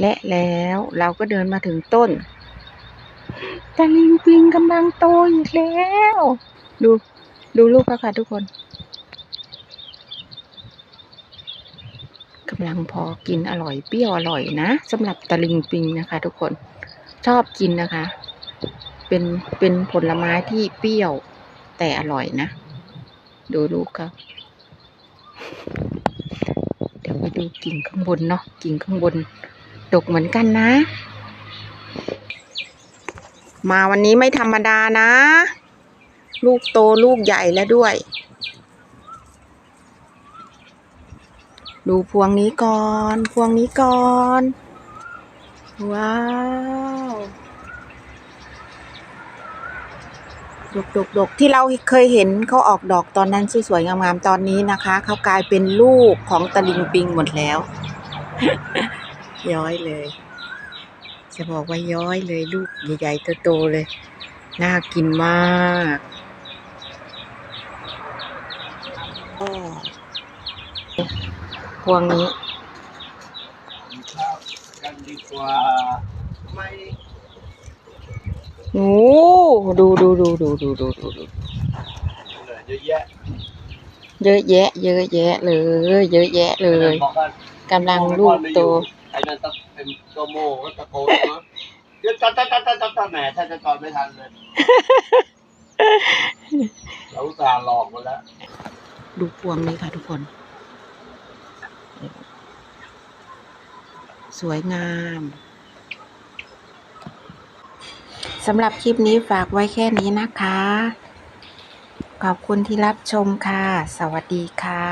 และแล้วเราก็เดินมาถึงต้นตะลิงปิงกำลังโตอีกแล้ว ดูดูลูกเขาค่ะทุกคนกำลังพอกินอร่อยเปรี้ยวอร่อยนะสำหรับตะลิงปิงนะคะ ทุกคนชอบกินนะคะ เป็นเป็นผลไม้ที่เปรี้ยวแต่อร่อยนะ ดูลูกเขาเดี๋ยวไปดูกิ่งข้างบนเนาะกิ่งข้างบน ดกเหมือนกันนะ มาวันนี้ไม่ธรรมดานะ ลูกโตลูกใหญ่แล้วด้วย ดูพวงนี้ก่อน พวงนี้ก่อน ว้าวดกดกดกที่เราเคยเห็นเขาออกดอกตอนนั้นสวยๆงามๆตอนนี้นะคะ เขากลายเป็นลูกของตะลิงปิงหมดแล้ว ย้อยเลย จะบอกว่าย้อยเลยลูกใหญ่ๆโตๆเลย น่ากินมากพวงนี้ดีกว่าไม่โอ้ดูดูดูดูดูดูดูดูเยอะแยะ เยอะแยะ เยอะแยะเลย เยอะแยะเลยกำลังลูกโต ไอ้นั่นตะเป็นตัวโมก็ตะโกนนะเดี๋ยวตัดตัดตัดตัดตัดแหมถ้าจะตอนไม่ทันเลย เราอุตส่าห์หลอกมาแล้ว ดูพวงนี้ค่ะทุกคน สวยงามสำหรับคลิปนี้ฝากไว้แค่นี้นะคะ ขอบคุณที่รับชมค่ะ สวัสดีค่ะ